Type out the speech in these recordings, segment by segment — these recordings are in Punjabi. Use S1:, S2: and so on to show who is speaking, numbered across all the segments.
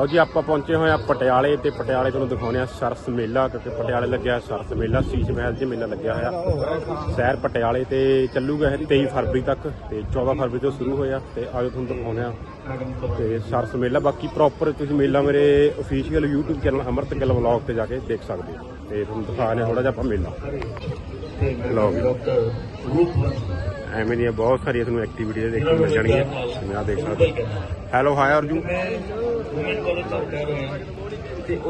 S1: ਲਓ ਜੀ, ਆਪਾਂ ਪਹੁੰਚੇ ਹੋਏ ਆ ਪਟਿਆਲੇ ਤੇ ਪਟਿਆਲੇ ਤੁਹਾਨੂੰ ਦਿਖਾਉਂਦੇ ਆ ਸਰਸ ਮੇਲਾ, ਕਿਉਂਕਿ ਪਟਿਆਲੇ ਲੱਗਿਆ ਸਰਸ ਮੇਲਾ, ਸ਼ੀਸ਼ ਮਹਿਲ 'ਚ ਮੇਲਾ ਲੱਗਿਆ ਹੋਇਆ। ਸ਼ਹਿਰ ਪਟਿਆਲੇ ਤੇ ਚੱਲੂਗਾ ਇਹ 23 ਫਰਵਰੀ ਤੱਕ ਤੇ 14 ਫਰਵਰੀ ਤੋਂ ਸ਼ੁਰੂ ਹੋਇਆ ਤੇ ਆਜੋ ਤੁਹਾਨੂੰ ਦਿਖਾਉਂਦੇ ਆ ਤੇ ਸਰਸ ਮੇਲਾ, ਬਾਕੀ ਪ੍ਰੋਪਰ ਤੁਸੀਂ ਮੇਲਾ ਮੇਰੇ ਅਫੀਸ਼ੀਅਲ YouTube ਚੈਨਲ ਅਮਰਤ ਗਿੱਲ ਵਲੌਗ ਤੇ ਜਾ ਕੇ ਦੇਖ ਸਕਦੇ ਹੋ। ਤੇ ਤੁਹਾਨੂੰ ਦਿਖਾਣੇ ਥੋੜਾ ਜਿਹਾ ਆਪਾਂ ਮੇਲਾ। ਲਓ ਐਵੇਂ ਦੀਆਂ ਬਹੁਤ ਸਾਰੀਆਂ ਤੁਹਾਨੂੰ ਐਕਟੀਵਿਟੀਆਂ ਦੇਖਣ ਮਿਲ ਜਾਣਗੀਆਂ। ਜਿਵੇਂ ਆਹ ਦੇਖ ਸਕਦੇ ਹੈਲੋ ਹਾਈ ਅਰਜੂ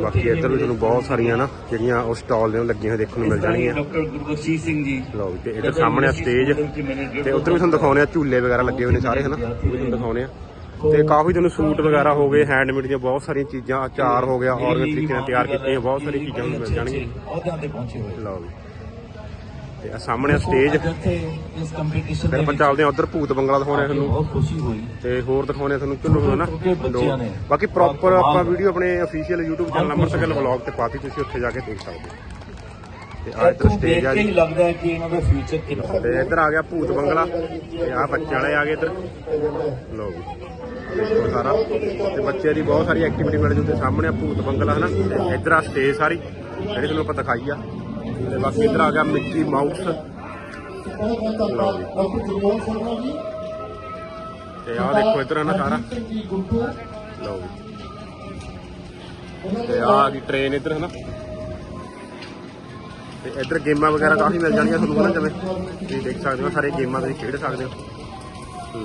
S1: ਬਾਕੀ ਇੱਧਰ ਵੀ ਤੁਹਾਨੂੰ ਬਹੁਤ ਸਾਰੀਆਂ ਨਾ ਜਿਹੜੀਆਂ ਉਹ ਸਟਾਲ ਨੇ ਲੱਗੀਆਂ ਹੋਈਆਂ ਦੇਖਣ ਨੂੰ ਮਿਲ ਜਾਣਗੀਆਂ।
S2: ਡਾਕਟਰ ਗੁਰਬਖਸ਼ੀਸ਼ ਸਿੰਘ ਜੀ
S1: ਲਓ ਤੇ ਇੱਧਰ ਸਾਹਮਣੇ ਆ ਸਟੇਜ ਤੇ ਉੱਧਰ ਵੀ ਤੁਹਾਨੂੰ ਦਿਖਾਉਣੇ ਆ ਝੂਲੇ ਵਗੈਰਾ ਲੱਗੇ ਹੋਏ ਨੇ ਸਾਰੇ ਹਨਾ? ਉਹ ਵੀ ਤੁਹਾਨੂੰ ਦਿਖਾਉਣੇ ਆ। ਤੇ ਕਾਫੀ ਤੁਹਾਨੂੰ ਸੂਟ ਵਗੈਰਾ ਹੋ ਗਏ ਹੈਂਡਮੇਡ ਦੀਆਂ ਬਹੁਤ ਸਾਰੀਆਂ ਚੀਜ਼ਾਂ ਅਚਾਰ ਹੋ ਗਿਆ ਵੀ ਤਰੀਕੇ ਨਾਲ ਤਿਆਰ ਕੀਤੀਆਂ ਬਹੁਤ ਸਾਰੀਆਂ ਚੀਜ਼ਾਂ ਮਿਲ ਜਾਣਗੀਆਂ। ਲਓ ਵੀ। ਤੇ ਆ ਸਾਹਮਣੇ ਸਟੇਜ
S2: ਇਸ ਕੰਪੀਟੀਸ਼ਨ
S1: ਫਿਰ ਆਪਾਂ ਚੱਲਦੇ ਆ ਉਧਰ ਭੂਤ ਬੰਗਲਾ ਦਿਖਾਉਣੇ ਤੁਹਾਨੂੰ।
S2: ਬਹੁਤ ਖੁਸ਼ੀ ਹੋਈ।
S1: ਤੇ ਹੋਰ ਦਿਖਾਉਣੇ ਤੁਹਾਨੂੰ ਝੁੱਲੂ
S2: ਨੇ
S1: ਬਾਕੀ ਪ੍ਰੋਪਰ ਆਪਾਂ ਵੀਡੀਓ ਆਪਣੇ official YouTube channel Amritsar vlog ਤੇ ਪਾਤੀ ਤੁਸੀਂ ਉੱਥੇ ਜਾ ਕੇ ਦੇਖ ਸਕਦੇ ਹੋ। ਤੇ ਆ ਇੱਧਰ ਸਟੇਜ ਆ ਜੀ।
S2: ਹੀ ਲੱਗਦਾ ਹੈ ਕਿ ਇਹਨਾਂ ਦਾ ਫਿਊਚਰ ਕਿੰਨਾ
S1: ਤੇ ਇੱਧਰ ਆ ਗਿਆ ਭੂਤ ਬੰਗਲਾ। ਤੇ ਆ ਬੱਚੇ ਵਾਲੇ ਆ ਗਏ ਇੱਧਰ। ਦੇਖੋ ਸਾਰਾ। ਤੇ ਬੱਚਿਆਂ ਦੀ ਬਹੁਤ ਸਾਰੀ ਐਕਟੀਵਿਟੀ ਮਿਲ ਜੂ ਤੇ ਸਾਹਮਣੇ ਆ ਭੂਤ ਬੰਗਲਾ ਹਨਾ। ਇੱਧਰ ਆ ਸਟੇਜ ਸਾਰੀ। ਜਿਹੜੀ ਤੁਹਾਨੂੰ ਆਪਾਂ ਦਿਖਾਈ ਆ। ਤੇ ਬਾਕੀ ਇੱਧਰ ਆ ਗਿਆ ਮਿੱਕੀ ਮਾਊਸ। ਲਓ ਵੀ ਤੇ ਆ ਦੇਖੋ ਇੱਧਰ ਨਾ ਸਾਰਾ। ਲਓ ਵੀ ਤੇ ਆ ਆ ਗਈ ਟ੍ਰੇਨ ਇੱਧਰ, ਹਨਾ? ਤੇ ਇੱਧਰ ਗੇਮਾਂ ਵਗੈਰਾ ਕਾਫੀ ਮਿਲ ਜਾਣਗੀਆਂ ਤੁਹਾਨੂੰ, ਹਨਾ, ਜਿਵੇਂ ਤੁਸੀਂ ਦੇਖ ਸਕਦੇ ਹੋ, ਸਾਰੇ ਗੇਮਾਂ ਤੁਸੀਂ ਖੇਡ ਸਕਦੇ ਹੋ।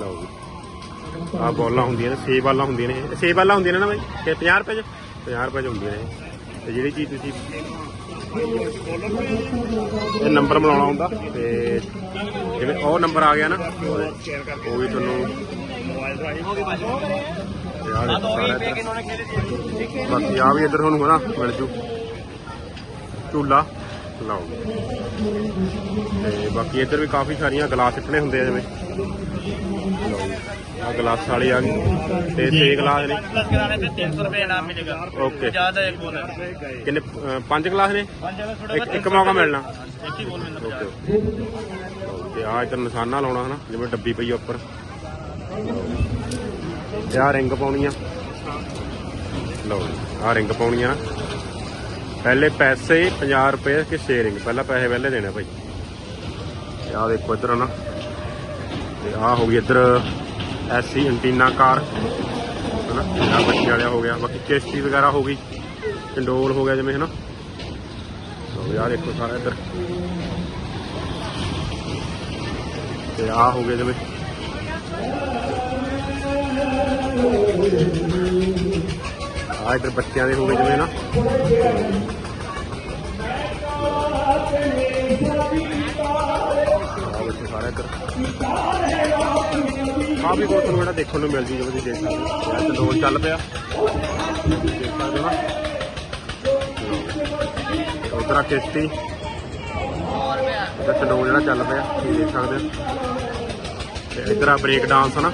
S1: ਲਓ ਜੀ। ਆ ਬੋਲਾਂ ਹੁੰਦੀਆਂ ਨੇ 6 ਬਾਲਾਂ ਹੁੰਦੀਆਂ ਨੇ ਸੇਬ 6 ਹੁੰਦੀਆਂ ਨੇ ਨਾ ਬਾਈ? ਤੇ 50 ਰੁਪਏ ਚ? 50 ਰੁਪਏ ਚ ਹੁੰਦੀਆਂ ਨੇ ਤੇ ਜਿਹੜੀ ਚੀਜ਼ ਤੁਸੀਂ ਇਹ ਨੰਬਰ ਮਿਲਾਉਣਾ ਹੁੰਦਾ ਤੇ ਜਿਵੇਂ ਉਹ ਨੰਬਰ ਆ ਗਿਆ ਨਾ, ਉਹ ਵੀ ਤੁਹਾਨੂੰ ਬਾਕੀ ਆ ਵੀ ਇੱਧਰ ਤੁਹਾਨੂੰ ਹਨਾ ਮਿਲ ਜੂ। ਝੂਲਾ ਲਾਓ। ਤੇ ਬਾਕੀ ਇੱਧਰ ਵੀ ਕਾਫੀ ਸਾਰੀਆਂ ਗਲਾਸ ਸਿੱਟਣੇ ਹੁੰਦੇ ਆ ਜਿਵੇਂ। ਆ ਗਲਾਸ ਵਾਲੀ ਆ। ਗਈ ਤੇ 6 ਗਲਾਸ ਨੇ।
S3: ਪਲੱਸ ਕਰਾਣੇ ਤੇ 300 ਰੁਪਏ ਇਨਾਮ
S1: ਮਿਲੇਗਾ
S3: Okay। ਜ਼ਿਆਦਾ ਇੱਕ ਬੋਲ
S1: ਕਿੰਨੇ 5 ਗਲਾਸ ਨੇ?
S3: ਪੰਜ ਜਗ੍ਹਾ ਥੋੜਾ
S1: ਇੱਕ- ਇੱਕ ਮੌਕਾ ਮਿਲਣਾ।
S3: ਇੱਕ ਹੀ ਬੋਲ ਮਿਲਦਾ
S1: ਓਕੇ। ਤੇ ਆ ਇੱਧਰ ਨਿਸ਼ਾਨਾ ਲਾਉਣਾ ਹਨਾ ਜਿਵੇਂ ਡੱਬੀ ਪਈ ਆ ਉੱਪਰ। ਤੇ ਆ ਰਿੰਗ ਪਾਉਣੀ ਆ ਲਓ ਆ ਰਿੰਗ ਪਾਉਣੀ ਆ ਪਹਿਲੇ ਪੈਸੇ 50 ਰੁਪਏ ਕਿ 6 ਰਿੰਗ? ਪਹਿਲਾਂ ਪੈਸੇ ਪਹਿਲੇ ਦੇਣੇ ਭਾਈ। ਤੇ ਆ ਦੇਖੋ ਇੱਧਰ ਨਾ ਤੇ ਆ ਹੋ ਗਈ ਇੱਧਰ ਐਸੀ ਐਂਟੀਨਾ ਕਾਰ। ਹਨਾ ਆ ਬੱਚੇ ਵਾਲਿਆ ਹੋ ਗਿਆ। ਬਾਕੀ ਕਿਸ਼ਤੀ ਵਗੈਰਾ ਹੋ ਗਈ। ਚੰਡੋਲ ਹੋ ਗਿਆ ਜਿਵੇਂ, ਹਨਾ। ਲਓ ਯਾਰ ਦੇਖੋ ਸਾਰਾ ਇੱਧਰ। ਤੇ ਆ ਹੋ ਗਿਆ ਜਿਵੇਂ। ਆ ਇੱਧਰ ਬੱਚਿਆਂ ਦੇ ਹੋ ਗਏ ਜਿਵੇਂ ਨਾ ਬੱਚੇ ਸਾਰਾ ਬਹੁਤ ਤੁਹਾਨੂੰ ਜਿਹੜਾ ਦੇਖਣ ਨੂੰ ਮਿਲ ਜੀ ਜਿਵੇਂ ਤੁਸੀਂ ਦੇਖ ਸਕਦੇ ਹੋ ਇਹ ਚੰਡੋਲ ਚੱਲ ਪਿਆ। ਦੇਖ ਸਕਦੇ ਹੋ ਨਾ ਉਧਰ ਆ ਕਿਸ਼ਤੀ। ਇੱਧਰ ਚੰਡੋਲ ਜਿਹੜਾ ਚੱਲ ਪਿਆ, ਤੁਸੀਂ ਦੇਖ ਸਕਦੇ ਹੋ। ਤੇ ਇੱਧਰ ਆ ਬ੍ਰੇਕ ਡਾਂਸ ਨਾ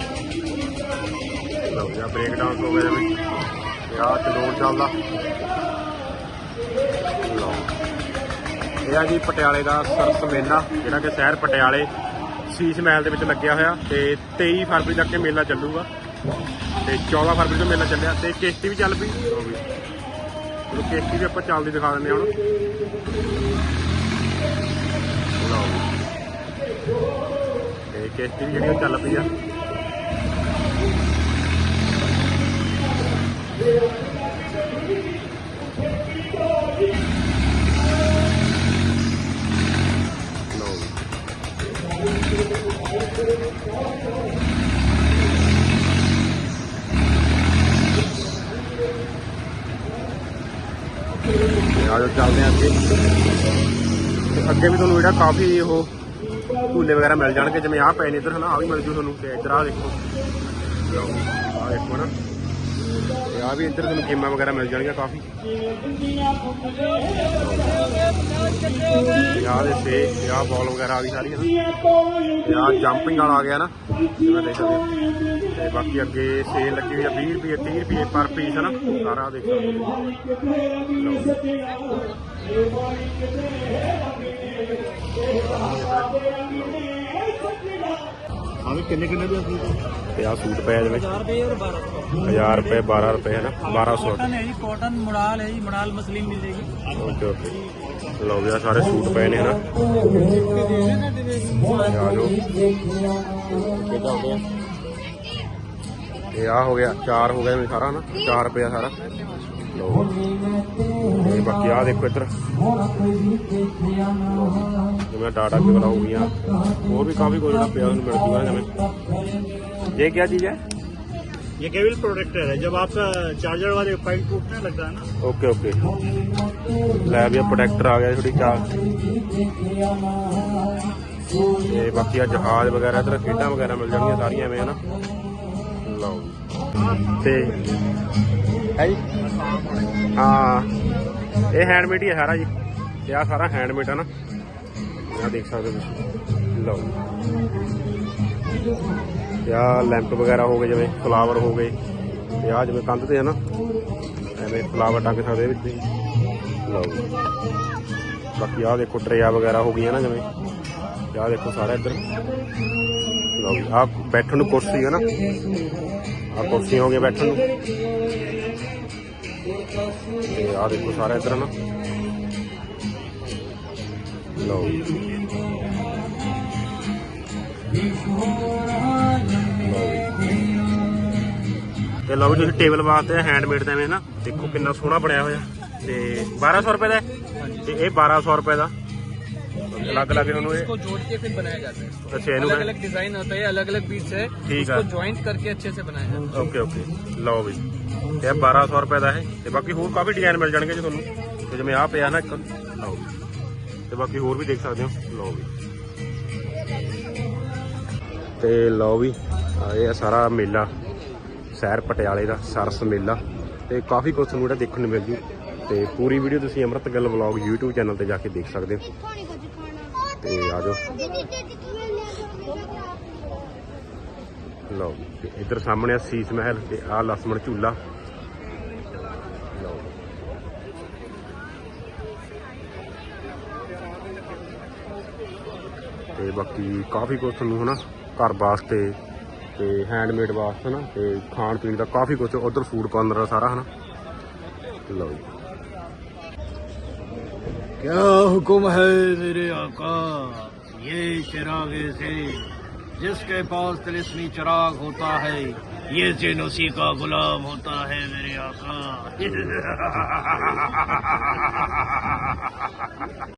S1: ਲਓ ਜੀ ਬ੍ਰੇਕ ਡਾਂਸ ਹੋ ਗਿਆ ਵੀ ਤੇ ਆ ਚੰਡੋਲ ਚੱਲਦਾ। ਲਓ। ਇਹ ਆ ਜੀ ਪਟਿਆਲੇ ਦਾ ਸਰਸ ਮੇਲਾ, ਜਿਹੜਾ ਕਿ ਸ਼ਹਿਰ ਪਟਿਆਲੇ ਸ਼ੀਸ਼ ਮਹਿਲ ਦੇ ਵਿੱਚ ਲੱਗਿਆ ਹੋਇਆ ਤੇ 23 ਫਰਵਰੀ ਤੱਕ ਇਹ ਮੇਲਾ ਚੱਲੂਗਾ। ਤੇ 14 ਫਰਵਰੀ ਤੋਂ ਮੇਲਾ ਚੱਲਿਆ ਤੇ ਕਿਸ਼ਤੀ ਵੀ ਚੱਲ ਪਈ। ਉਹ ਕਿਸ਼ਤੀ ਵੀ ਆਪਾਂ ਚੱਲਦੀ ਦਿਖਾ ਦਿੰਦੇ ਹਾਂ ਹੁਣ। ਲਓ ਤੇ ਕਿਸ਼ਤੀ ਵੀ ਜਿਹੜੀ ਉਹ ਚੱਲ ਪਈ ਆ। ਲਓ ਆਜੋ ਚੱਲਦੇ ਹਾਂ ਅੱਗੇ। ਤੇ ਅੱਗੇ ਵੀ ਤੁਹਾਨੂੰ ਜਿਹੜਾ ਕਾਫੀ ਉਹ ਝੂਲੇ ਵਗੈਰਾ ਮਿਲ ਜਾਣਗੇ, ਜਿਵੇਂ ਆਹ ਪਏ ਨੇ ਇੱਧਰ, ਹਨਾ ਆ ਵੀ ਮਿਲ ਜੂ ਤੁਹਾਨੂੰ, ਤੇ ਇੱਧਰ ਆ ਦੇਖੋ। ਲਓ ਆ ਦੇਖੋ ਨਾ। ਤੇ ਆ ਵੀ ਇੱਧਰ ਤੁਹਾਨੂੰ ਗੇਮਾਂ ਵਗੈਰਾ ਮਿਲ ਜਾਣਗੀਆਂ ਕਾਫੀ। ਤੇ ਦੇ ਸੇ ਤੇ ਬਾਲ ਵਗੈਰਾ ਆ ਗਈ ਸਾਰੀ ਹਨਾ ਤੇ ਜੰਪਿੰਗ ਵਾਲਾ ਆ ਗਿਆ ਨਾ, ਜਿਵੇਂ ਦੇਖ ਸਕਦੇ ਤੇ ਬਾਕੀ ਅੱਗੇ ਸੇਲ ਲੱਗੀ ਹੋਈ ਆ 20 ਰੁਪਏ 30 ਰੁਪਏ ਪਰ ਪੀਸ ਹੈ ਨਾ, ਸਾਰਾ ਦੇਖ ਸਕਦੇ ਹੋ।
S4: ਆਹ ਕਿੰਨੇ ਕਿੰਨੇ ਦੇ
S1: ਤੇ ਆ ਸੂਟ ਪਿਆ ਇਹਦੇ ਵਿੱਚ।
S3: 1000 ਰੁਪਏ ਔਰ 1200
S1: 1000 ਰੁਪਏ 12 ਰੁਪਏ ਹੈ ਨਾ? 1200
S3: ਕਾਟਨ ਹੈ ਜੀ ਕਾਟਨ ਮੜਾਲ ਹੈ ਜੀ ਮੜਾਲ ਮਸਲੀਨ ਮਿਲ ਜਾਏਗੀ
S1: ਓਕੇ ਓਕੇ। ਲਓ ਯਾਰ ਸਾਰੇ ਸੂਟ ਪਏ ਨੇ ਹਨਾ ਹੋ ਗਿਆ ਇਹ ਆ ਹੋ ਗਿਆ 4 ਹੋ ਗਿਆ ਇਹ ਸਾਰਾ ਹਨਾ 4 ਰੁਪਏ ਸਾਰਾ। ਲਓ। ਇਹ ਬਾਕੀ ਆ ਦੇਖੋ ਇੱਧਰ। ਜਿਵੇਂ ਡਾਟਾ ਕੇਬਲ ਹੋ ਗਈਆਂ ਹੋਰ ਵੀ ਕਾਫੀ ਕੁਝ ਜਿਹੜਾ ਪਿਆ ਉਹਨੂੰ ਮਿਲ ਜੂਗਾ ਜਿਵੇਂ ਇਹ ਕੀ ਚੀਜ਼ ਹੈ
S4: ये केबल प्रोटेक्टर है जब आपका चार्जर वाले फाइल टूटने लगता है ना
S1: ਓਕੇ ਓਕੇ ਲੈ ਵੀ ਪ੍ਰੋਟੈਕਟਰ ਆ ਗਿਆ ਥੋੜੀ ਚਾਰ ਤੇ ਬਾਕੀ ਆ ਜਹਾਜ਼ ਵਗੈਰਾ ਇਧਰ ਖੇਡਾਂ ਵਗੈਰਾ ਮਿਲ ਜਾਣਗੀਆਂ ਸਾਰੀਆਂ ਐਵੇਂ ਹਨਾ ਲਓ ਤੇ ਹੈ ਜੀ ਹਾਂ ਇਹ ਹੈਂਡਮੇਡ ਹੀ ਹੈ ਸਾਰਾ ਜੀ ਤੇ ਆ ਸਾਰਾ ਹੈਂਡਮੇਡ ਆ ਨਾ ਆ ਦੇਖ ਸਕਦੇ ਹੋ ਤੁਸੀਂ। ਲਓ ਤੇ ਆ ਲੈਂਪ ਵਗੈਰਾ ਹੋ ਗਏ, ਜਿਵੇਂ ਫਲਾਵਰ ਹੋ ਗਏ। ਤੇ ਆ ਜਿਵੇਂ ਕੰਧ ਤੇ ਹੈ ਨਾ, ਐਵੇਂ ਫਲਾਵਰ ਟੰਗ ਸਕਦੇ ਵਿੱਚ। ਲਓ ਜੀ। ਬਾਕੀ ਆਹ ਦੇਖੋ ਟਰੇਆ ਵਗੈਰਾ ਹੋ ਗਈਆਂ ਨਾ ਜਿਵੇਂ। ਤੇ ਦੇਖੋ ਸਾਰਾ ਇੱਧਰ। ਲਓ ਜੀ, ਆਹ ਬੈਠਣ ਨੂੰ ਕੁਰਸੀ ਹੈ ਨਾ। ਆਹ ਕੁਰਸੀਆਂ ਹੋ ਗਈਆਂ ਬੈਠਣ ਨੂੰ। ਤੇ ਆਹ ਦੇਖੋ ਸਾਰਾ ਇੱਧਰ ਨਾ। ਲਓ ਜੀ। ਤੇ ਲਓ ਜੀ ਤੁਸੀਂ ਟੇਬਲ ਵਾਸਤੇ ਹੈਂਡਮੇਡ ਦਾ ਐਵੇਂ ਨਾ ਦੇਖੋ ਕਿੰਨਾ ਸੋਹਣਾ ਬਣਿਆ ਹੋਇਆ ਤੇ 1200 ਰੁਪਏ ਦਾ ਹੈ? ਤੇ ਇਹ 1200 ਰੁਪਏ ਦਾ ਅਲੱਗ ਅਲੱਗ ਇਹਨੂੰ ਇਹ
S3: इसको जोड़ के फिर बनाया जाता है इसको
S1: ਅੱਛਾ ਇਹਨੂੰ
S3: अलग अलग डिजाइन होता है अलग अलग पीस है
S1: ठीक
S3: इसको
S1: है।
S3: ज्वाइंट करके अच्छे से बनाया जाता है
S1: ਓਕੇ ਓਕੇ ਲਓ ਵੀ ਤੇ ਇਹ 1200 ਰੁਪਏ ਦਾ ਹੈ ਤੇ ਬਾਕੀ ਹੋਰ ਕਾਫੀ ਡਿਜ਼ਾਈਨ ਮਿਲ ਜਾਣਗੇ ਜੀ ਤੁਹਾਨੂੰ ਤੇ ਜਿਵੇਂ ਆਹ ਪਿਆ ਨਾ ਇੱਕ ਲਓ ਵੀ। ਤੇ ਬਾਕੀ ਹੋਰ ਵੀ ਦੇਖ ਸਕਦੇ ਹੋ। ਲਓ ਵੀ। ਤੇ ਲਓ ਵੀ ਇਹ ਆ ਸਾਰਾ ਮੇਲਾ ਸ਼ਹਿਰ ਪਟਿਆਲੇ ਦਾ, ਸਰਸ ਮੇਲਾ। ਤੇ ਕਾਫੀ ਕੁਝ ਤੁਹਾਨੂੰ ਜਿਹੜਾ ਦੇਖਣ ਨੂੰ ਮਿਲ ਜੂ। ਤੇ ਪੂਰੀ ਵੀਡੀਓ ਤੁਸੀਂ ਅੰਮ੍ਰਿਤ ਗੱਲ ਵਲੌਗ YouTube ਚੈਨਲ ਤੇ ਜਾ ਕੇ ਦੇਖ ਸਕਦੇ ਹੋ। ਤੇ ਆ ਜਾਓ। ਲਓ ਤੇ ਇੱਧਰ ਸਾਹਮਣੇ ਆ ਸੀਸ ਮਹਿਲ ਤੇ ਆ ਲਸਮਣ ਝੂਲਾ। ਤੇ ਬਾਕੀ ਕਾਫੀ ਕੁਝ ਤੁਹਾਨੂੰ ਹਨਾ ਘਰ ਵਾਸਤੇ ਤੇ ਹੈਂਡਮੇਡ ਵਾਸਤੇ ਨਾ ਤੇ ਖਾਣ ਪੀਣ ਦਾ ਕਾਫੀ ਕੁਝ ਉਧਰ ਫੂਡ ਕਾਰਨਰ ਆ ਸਾਰਾ ਹਨਾ ਲਓ ਜੀ
S4: क्या हुक्म है मेरे आका ये चिराग से जिसके पास तिलिस्मी चिराग होता है ये जिन उसी का गुलाम होता है मेरे आका